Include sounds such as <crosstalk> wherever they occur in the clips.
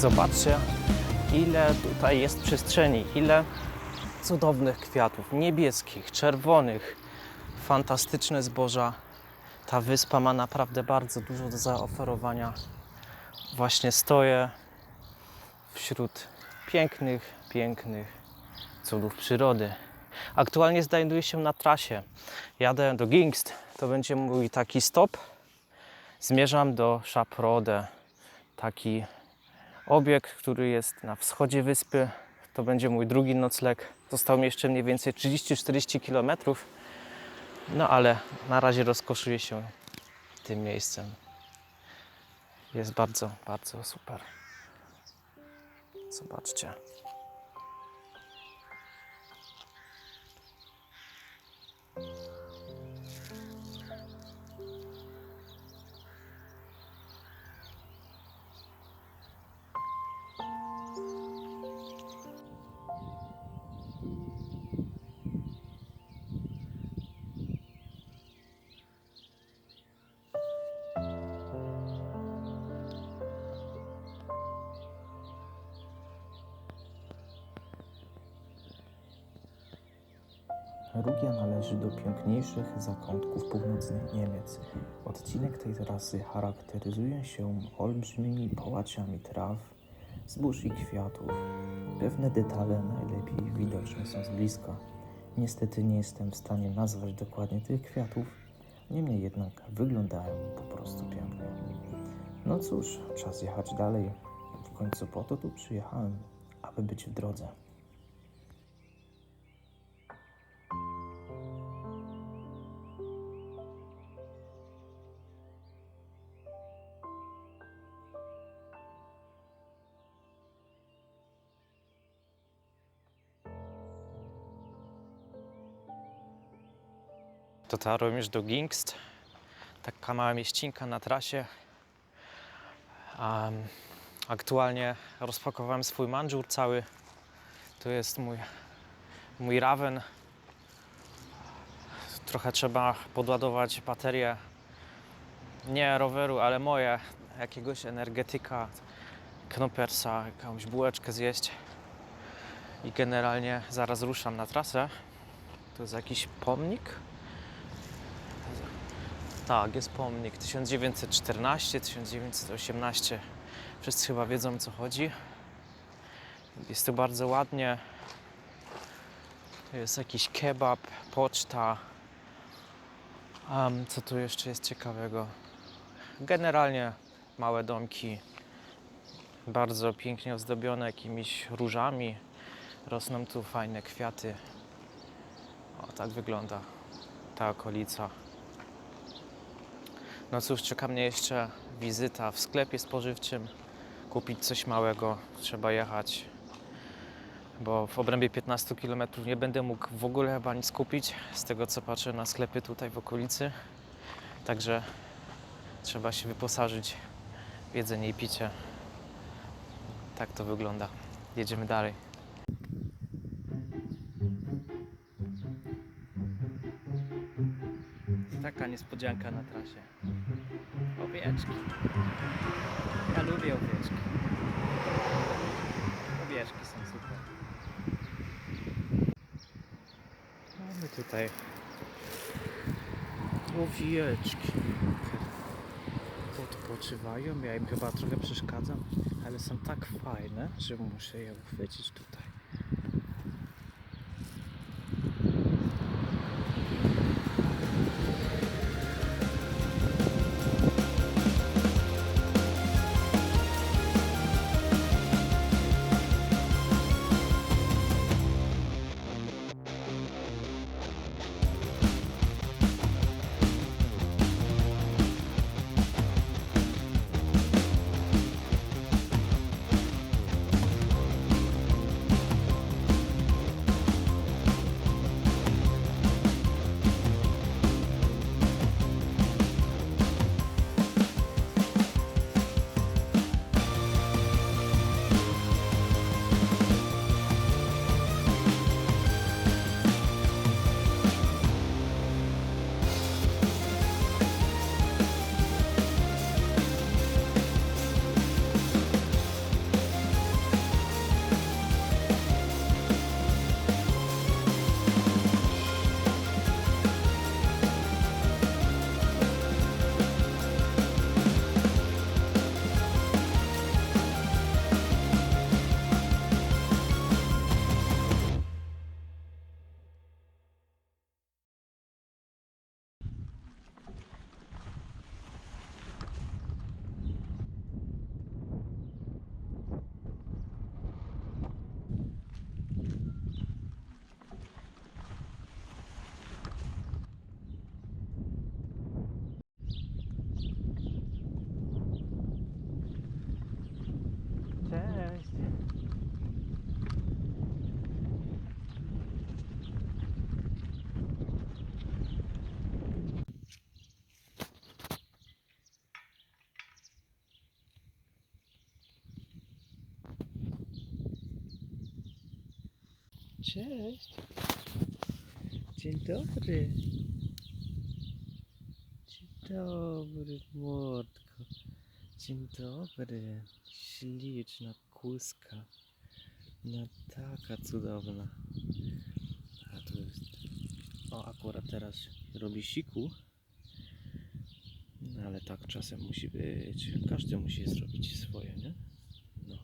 Zobaczcie, ile tutaj jest przestrzeni, ile cudownych kwiatów, niebieskich, czerwonych, fantastyczne zboża. Ta wyspa ma naprawdę bardzo dużo do zaoferowania. Właśnie stoję wśród pięknych, pięknych cudów przyrody. Aktualnie znajduję się na trasie. Jadę do Gingst, to będzie mój taki stop. Zmierzam do Szaprode, taki obiekt, który jest na wschodzie wyspy. To będzie mój drugi nocleg. Zostało mi jeszcze mniej więcej 30-40 km. No ale na razie rozkoszuję się tym miejscem. Jest bardzo, bardzo super. Zobaczcie. Rugia należy do piękniejszych zakątków północnych Niemiec. Odcinek tej trasy charakteryzuje się olbrzymimi połaciami traw, zbóż i kwiatów. Pewne detale najlepiej widoczne są z bliska. Niestety nie jestem w stanie nazwać dokładnie tych kwiatów, niemniej jednak wyglądają po prostu pięknie. No cóż, czas jechać dalej. W końcu po to tu przyjechałem, aby być w drodze. Dotarłem już do Gingst. Taka mała mieścinka na trasie. Am, aktualnie rozpakowałem swój mandżur cały. To jest mój, mój Raven. Trochę trzeba podładować baterię. Nie roweru, ale moje. Jakiegoś energetyka, knopersa, jakąś bułeczkę zjeść. I generalnie zaraz ruszam na trasę. To jest jakiś pomnik. Tak, jest pomnik 1914, 1918. Wszyscy chyba wiedzą o co chodzi. Jest tu bardzo ładnie. Jest jakiś kebab, poczta. Am, co tu jeszcze jest ciekawego? Generalnie małe domki, bardzo pięknie ozdobione jakimiś różami. Rosną tu fajne kwiaty. O, tak wygląda ta okolica. No cóż, czeka mnie jeszcze wizyta w sklepie spożywczym. Kupić coś małego. Trzeba jechać, bo w obrębie 15 km nie będę mógł w ogóle chyba nic kupić. Z tego co patrzę na sklepy tutaj w okolicy. Także trzeba się wyposażyć w jedzenie i picie. Tak to wygląda. Jedziemy dalej. Niespodzianka na trasie. Owieczki. Ja lubię owieczki. Owieczki są super. Mamy tutaj owieczki. Odpoczywają. Ja im chyba trochę przeszkadzam, ale są tak fajne, że muszę je uchwycić tutaj. Cześć. Dzień dobry. Dzień dobry, mordko. Dzień dobry. Śliczna kuska. No taka cudowna. A tu jest. O, akurat teraz robi siku. No ale tak czasem musi być. Każdy musi zrobić swoje, nie? No.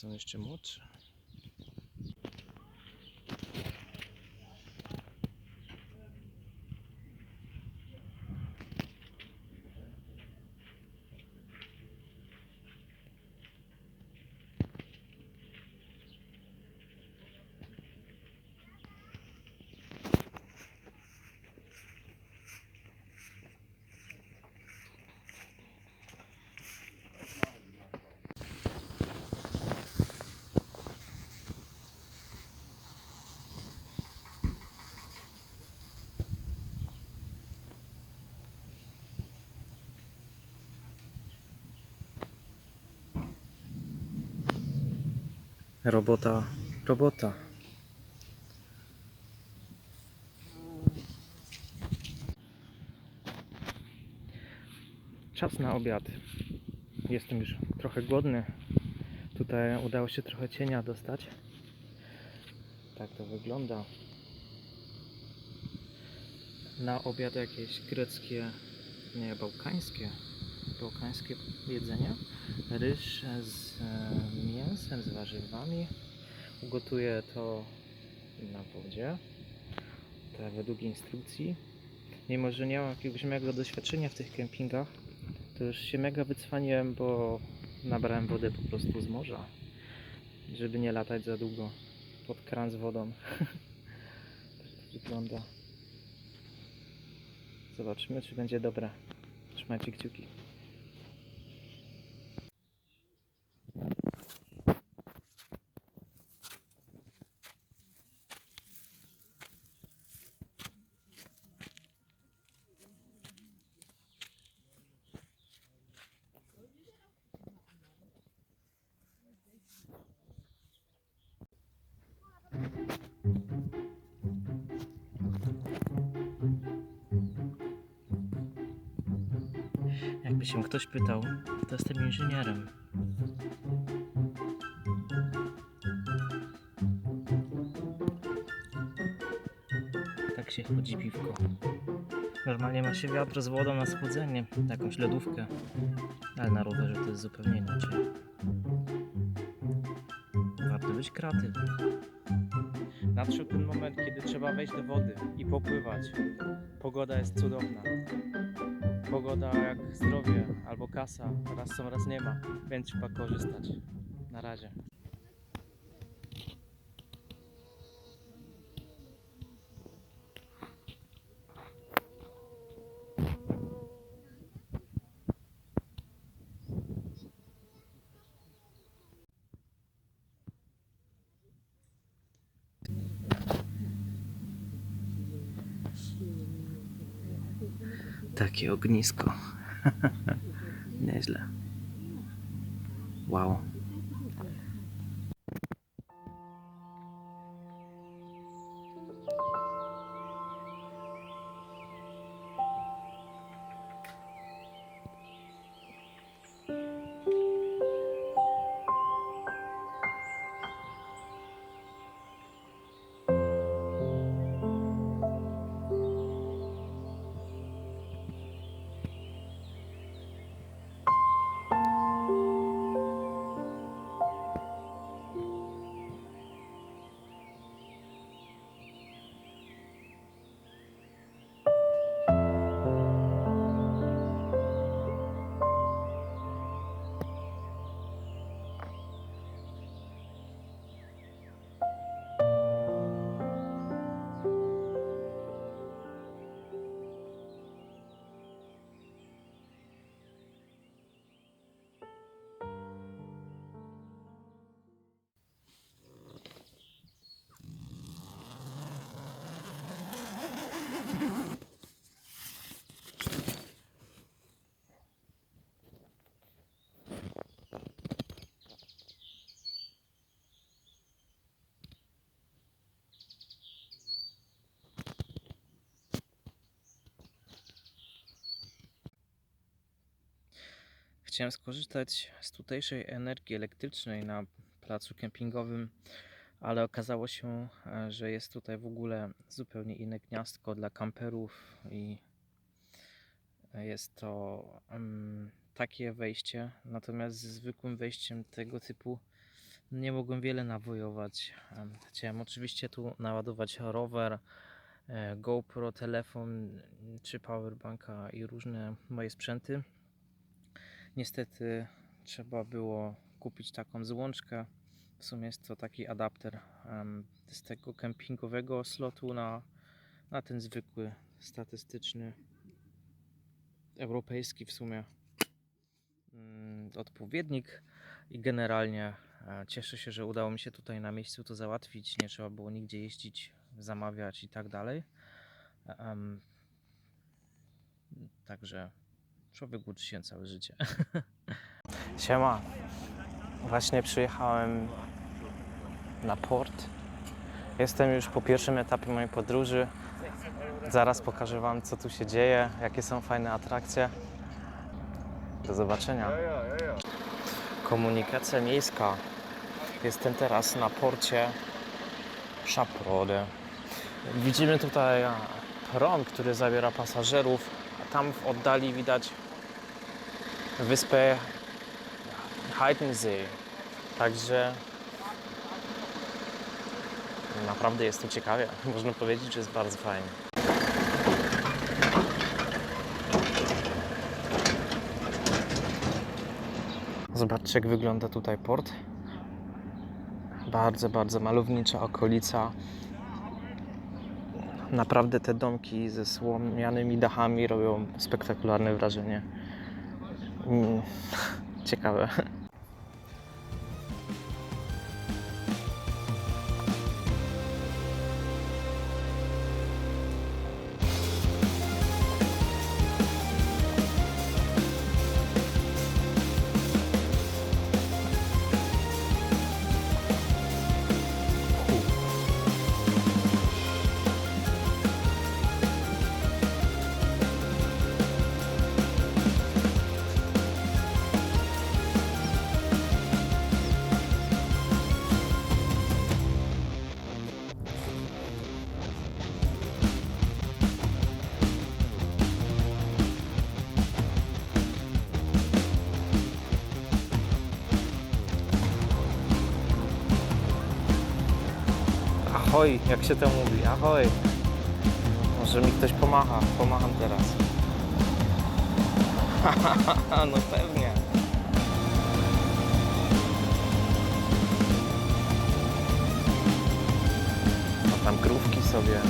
Są jeszcze młodsze. Robota, robota. Czas na obiad. Jestem już trochę głodny. Tutaj udało się trochę cienia dostać. Tak to wygląda. Na obiad jakieś greckie, nie, bałkańskie, bałkańskie jedzenie. Ryż z e, mięsem, z warzywami. Ugotuję to na wodzie. Tak, według instrukcji. Mimo, że nie mam jakiegoś mega doświadczenia w tych kempingach, to już się mega wycwaniłem, bo nabrałem wodę po prostu z morza. Żeby nie latać za długo pod kran z wodą. <laughs> tak to wygląda. Zobaczymy, czy będzie dobre. Trzymajcie kciuki. Jakby się ktoś pytał, to jestem inżynierem. Tak się chodzi piwko. Normalnie ma się wiatr z wodą na schłodzenie, jakąś lodówkę, ale na rowerze to jest zupełnie inaczej. Kreatywnym. Nadszedł ten moment, kiedy trzeba wejść do wody i popływać. Pogoda jest cudowna. Pogoda jak zdrowie albo kasa, raz są, raz nie ma, więc trzeba korzystać. Na razie. Takie ognisko. <laughs> Nieźle. Wow. Chciałem skorzystać z tutejszej energii elektrycznej na placu kempingowym, ale okazało się, e, że jest tutaj w ogóle zupełnie inne gniazdko dla kamperów i jest to mm, takie wejście, natomiast z zwykłym wejściem tego typu nie mogłem wiele nawojować. Em, Chciałem oczywiście tu naładować rower, e, GoPro, telefon czy powerbanka i różne moje sprzęty. Niestety trzeba było kupić taką złączkę. W sumie jest to taki adapter z tego kempingowego slotu na, na ten zwykły, statystyczny, europejski w sumie mm, odpowiednik i generalnie e, cieszę się, że udało mi się tutaj na miejscu to załatwić. Nie trzeba było nigdzie jeździć, zamawiać i tak dalej. Em, Także człowiek uczy się całe życie. <laughs> Siema. Właśnie przyjechałem na port. Jestem już po pierwszym etapie mojej podróży. Zaraz pokażę Wam, co tu się dzieje, jakie są fajne atrakcje. Do zobaczenia. Komunikacja miejska. Jestem teraz na porcie Szaprody. Widzimy tutaj prom, który zabiera pasażerów, a tam w oddali widać wyspę Heidensee. Także naprawdę jest tu ciekawie. <laughs> Można powiedzieć, że jest bardzo fajnie. Zobaczcie, jak wygląda tutaj port. Bardzo, bardzo malownicza okolica. Naprawdę te domki ze słomianymi dachami robią spektakularne wrażenie. Mm, Ciekawe. Ahoj, jak się to mówi? Ahoj. Może mi ktoś pomacha. Pomacham teraz. <laughs> no pewnie. No tam krówki sobie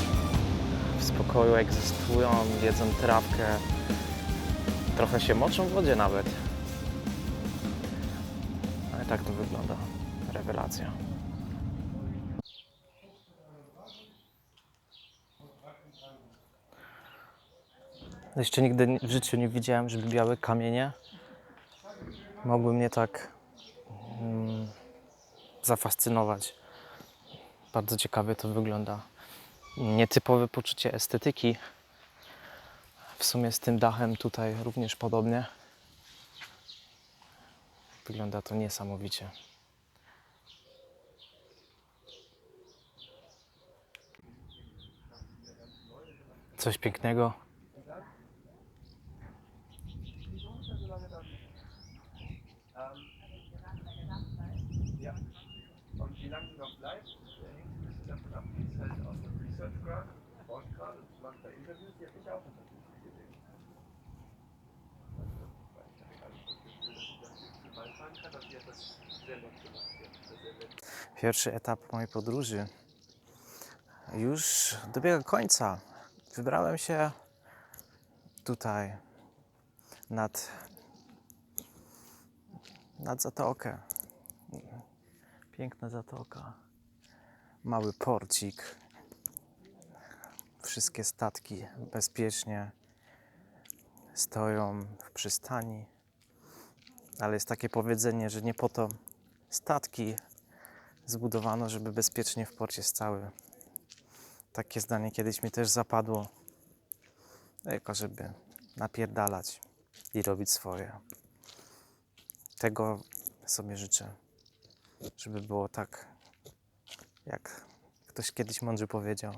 w spokoju egzystują, jedzą trawkę. Trochę się moczą w wodzie nawet. Ale tak to wygląda. Rewelacja. Jeszcze nigdy w życiu nie widziałem, żeby białe kamienie mogły mnie tak mm, zafascynować. Bardzo ciekawie to wygląda. Nietypowe poczucie estetyki. W sumie z tym dachem tutaj również podobnie. Wygląda to niesamowicie. Coś pięknego. Davon ab, wie es halt aus dem Research gerade, forscht gerade, macht da Interviews, die hat mich auch gesehen. Weil ich das Gefühl, dass ich fahren kann, aber sie hat das sehr nett gemacht. Das Pierwszy etap mojej podróży już dobiega końca. Wybrałem się tutaj nad, nad zatokę. Piękna zatoka. Mały porcik. Wszystkie statki bezpiecznie stoją w przystani. Ale jest takie powiedzenie, że nie po to statki zbudowano, żeby bezpiecznie w porcie stały. Takie zdanie kiedyś mi też zapadło. Tylko żeby napierdalać i robić swoje. tego sobie życzę, żeby było tak, jak ktoś kiedyś mądrze powiedział.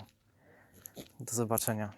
Do zobaczenia.